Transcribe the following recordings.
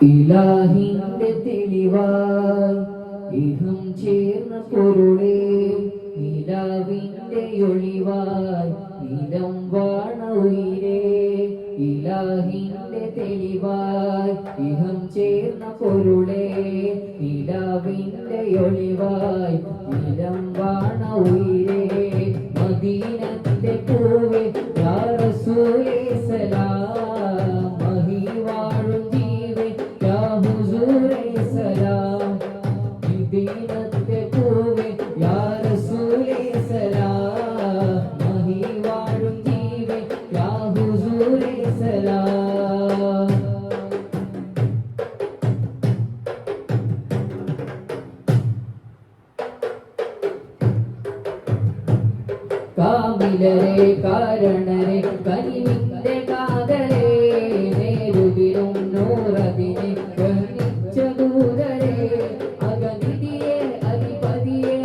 ഇലാഹിന്റെ തെളിവായി ഇഹം ചേർന്ന പൊരുളേ ഇലാവിന്റെ ഒളിവായി ഇലം വാണ ഉയരേ ഇലാഹിന്റെ തെളിവായി ഇഹം ചേർന്ന പൊരുളേ ഇലാവിന്റെ ഒളിവായി ഇലം വാണ ഉയരേ. കാമിലരെ കാരണരെ കനിവിന്റെ കാതരെ നേരുവിലും നൂറതിനെ ഗണിച്ച ദൂതരെ അഗനിധിയെ അധിപതിയെ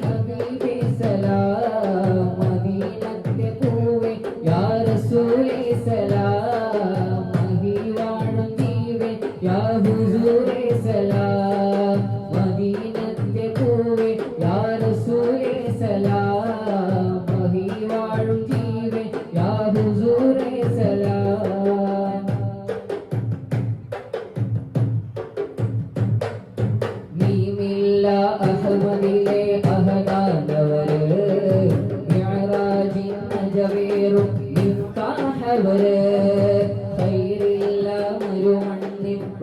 ഹബീബെ സലാം മദീനത്തെ പൂവെ യാ റസൂലെ സലാം മഹിവാണു ജീവെ യാ ഹുസൂരെ സലാം അഹമ്മദിലെ അഹനാദവര് ഞായറാജിൻ ജവേറും നിക്കാഹവര് ഖൈറില്ല മരുമണ്ണിബ്ബ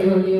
earlier